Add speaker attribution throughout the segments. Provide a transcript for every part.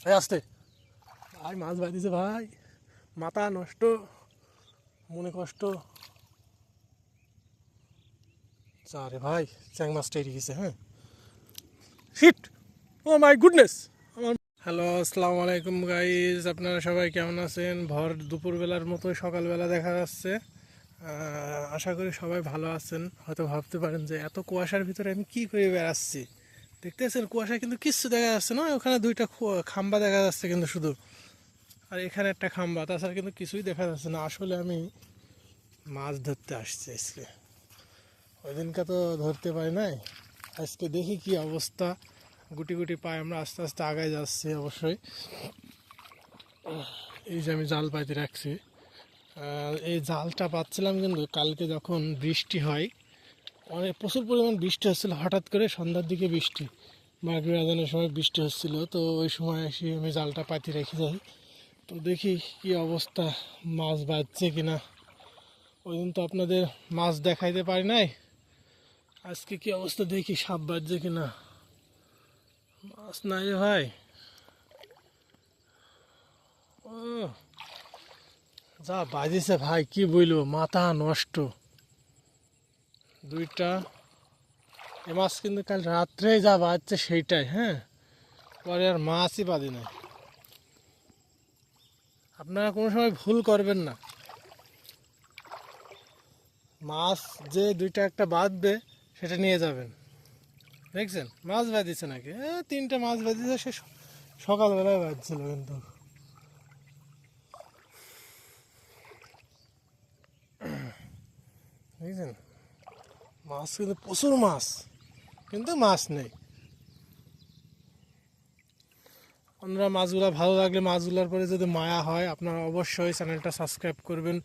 Speaker 1: আসতে। ভাই, মাছ বাঁধিছে ভাই। মাথা নষ্ট, মনে কষ্ট। চারে ভাই, চ্যাং মাছটা গেছে হ্যাঁ? হিট ও মাই গুডনেস আমার হ্যালো আসসালামু আলাইকুম গাইজ আপনারা সবাই কেমন আছেন? ভর দুপুরবেলার মতো সকালবেলা দেখা যাচ্ছে। আশা করি সবাই ভালো আছেন। হয়তো ভাবতে পারেন যে এত কুয়াশার ভিতরে আমি কি করে বেড়াচ্ছি? দেখতেছেন কুয়াশা কিন্তু কিচ্ছু দেখা যাচ্ছে না। ওখানে দুইটা খাম্বা দেখা যাচ্ছে কিন্তু শুধু। আর এখানে একটা খাম্বা, তাছাড়া কিন্তু কিছুই দেখা যাচ্ছে না। আসলে আমি মাছ ধরতে আসছি আজকে। ওই দিনকে তো ধরতে পারি নাই। আজকে দেখি কি অবস্থা। গুটি গুটি পায়ে আমরা আস্তে আস্তে আগায় যাচ্ছি অবশ্যই। এই যে আমি জাল পাইতে রাখছি। এই জালটা পাচ্ছিলাম কিন্তু কালকে যখন বৃষ্টি হয় অনেক প্রচুর পরিমাণ বৃষ্টি হচ্ছিল। হঠাৎ করে সন্ধ্যার দিকে বৃষ্টি। মাগরিব আজানের সময় বৃষ্টি হচ্ছিল। তো ওই সময় এসে আমি জালটা পাতি রেখে যাই। তো দেখি কি অবস্থা, মাছ বাজছে কিনা। ওই দিন তো আপনাদের মাছ দেখাইতে পারি নাই। আজকে কি অবস্থা দেখি, সাপ বাজছে কিনা। মাছ নাই রে ভাই। ও যা বাজিছে ভাই, কি বলব, মাথা নষ্ট। দুইটা। এ মাছ কিন্তু কাল রাত্রে যা বাজছে সেইটাই হ্যাঁ? পরে আর মাছই বাজে নাই আপনারা কোনো সময় ভুল করবেন না। মাছ যে দুইটা একটা বাঁধবে, সেটা নিয়ে যাবেন। দেখছেন? মাছ বাঁধিছে নাকি? তিনটে মাছ বাঁধিছে, সে সকালবেলায় বাজছিল কিন্তু। দেখছেন? মাছ কিন্তু প্রচুর মাছ, কিন্তু মাছ নেই। আপনারা মাছগুলা ভালো লাগলে মাছগুলোর পরে যদি মায়া হয়, আপনারা অবশ্যই চ্যানেলটা সাবস্ক্রাইব করবেন।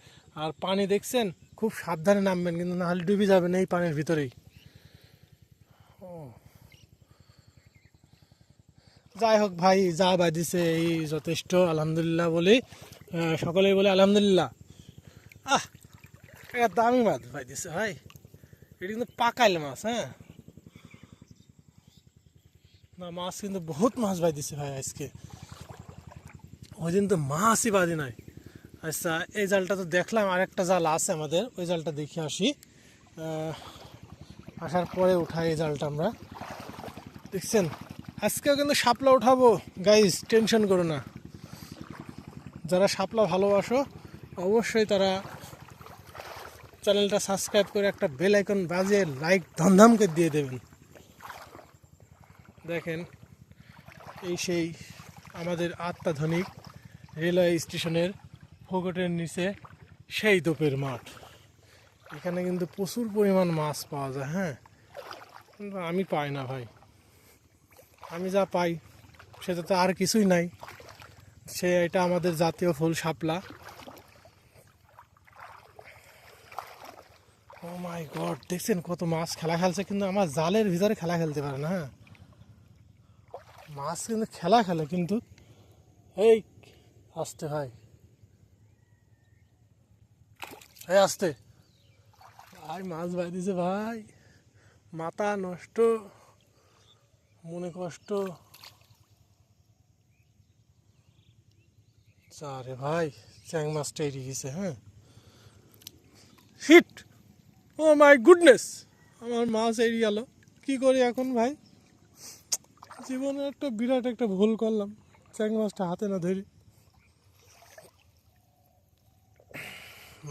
Speaker 1: আর পানি দেখছেন, খুব সাবধানে নামবেন, কিন্তু নাহলে ডুবে যাবেন এই পানির ভিতরেই। যাই হোক ভাই, যা বাজিছে এই যথেষ্ট, আলহামদুলিল্লাহ বলি। সকলেই বলে আলহামদুলিল্লাহ। আহ এটা দামি মাছ দিছে ভাই। এটা কিন্তু পাকাইল মাছ হ্যাঁ? না, মাছ কিন্তু বহুত মাছ বাই দিছে ভাই আজকে। ওই দিন তো মাছই বাদি নাই। আচ্ছা এই জালটা তো দেখলাম, আরেকটা জাল আছে আমাদের, ওই জালটা দেখে আসি। আসার পরে উঠাই এই জালটা আমরা। দেখছেন? আজকেও কিন্তু শাপলা উঠাবো। গাইজ টেনশন করো না। যারা শাপলা ভালোবাসো, অবশ্যই তারা চ্যানেলটা সাবস্ক্রাইব করে একটা বেল আইকন বাজিয়ে লাইক ধমধমকে দিয়ে দেবেন। দেখেন, এই সেই আমাদের আত্মাধুনিক রেলওয়ে স্টেশনের ফোকটের নিচে সেই দোপের মাঠ। এখানে কিন্তু প্রচুর পরিমাণ মাছ পাওয়া যায় হ্যাঁ? কিন্তু আমি পাই না ভাই। আমি যা পাই সেটা তো আর কিছুই নাই। সে এটা আমাদের জাতীয় ফুল শাপলা ও মাই গড দেখছেন কত মাছ খেলা খেলছে, কিন্তু আমার জালের ভিতরে খেলা খেলতে পারে না। মাছ কিন্তু খেলা খেলে, কিন্তু এই আসতে হয়। এই আসতে। ভাই, মাছ বাইদিছে ভাই। মাথা নষ্ট, মনে কষ্ট। চারে ভাই চ্যাং মাছটা এড়িয়ে গেছে হ্যাঁ। হিট ও মাই গুডনেস আমার মাছ এড়িয়ে গেল। কি করি এখন ভাই? জীবনে একটা বিরাট একটা ভুল করলাম। চ্যাং মাছটা হাতে না ধরি।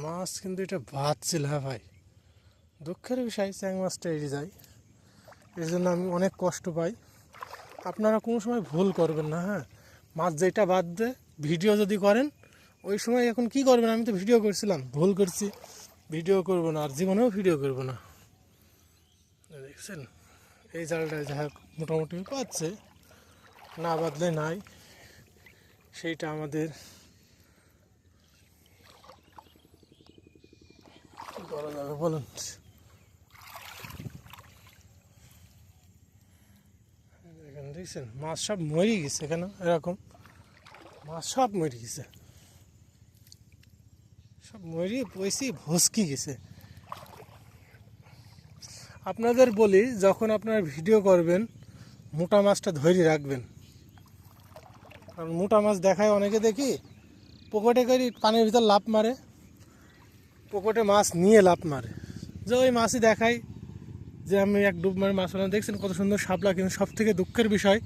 Speaker 1: মাছ কিন্তু এটা বাঁচছিল হ্যাঁ ভাই। দুঃখের বিষয় চ্যাং মাছটা এড়িয়ে যায়। এই জন্য আমি অনেক কষ্ট পাই। আপনারা কোনো সময় ভুল করবেন না হ্যাঁ? মাছ যেটা বাদ দে, ভিডিও যদি করেন, ওই সময় এখন কি করবেন? আমি তো ভিডিও করছিলাম, ভুল করছি। ভিডিও করব না, আর জীবনেও ভিডিও করব না। দেখছেন? এই জালটা যা মোটামুটি পাচ্ছে, না বাদলে নাই। সেইটা আমাদের করা যাবে, বলুন। দেখছেন? মাছ সব মরে গেছে কেন এরকম। মাছ সব মরে গেছে। সব মরে পয়সি ভসকি গেছে। আপনাদের বলি, যখন আপনারা ভিডিও করবেন, মোটা মাছটা ধরে রাখবেন। কারণ মোটা মাছ দেখায় অনেকে দেখি, পকেটে করে পানির ভিতর লাফ মারে, পকেটে মাছ নিয়ে লাফ মারে। যে ওই মাছই দেখাই যে আমি এক ডুব মারে মাছ পেলাম দেখছেন কত সুন্দর শাপলা, কিন্তু সব থেকে দুঃখের বিষয়,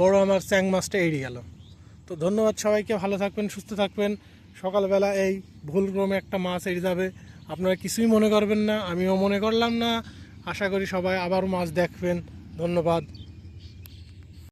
Speaker 1: বড় আমার চ্যাং মাছটা এড়িয়ে গেল। তো ধন্যবাদ সবাইকে, ভালো থাকবেন, সুস্থ থাকবেন। সকালবেলা এই ভুলক্রমে একটা মাছ এড়ে যাবে। আপনারা কিছুই মনে করবেন না, আমিও মনে করলাম না। আশা করি সবাই আবার মাছ দেখবেন। ধন্যবাদ।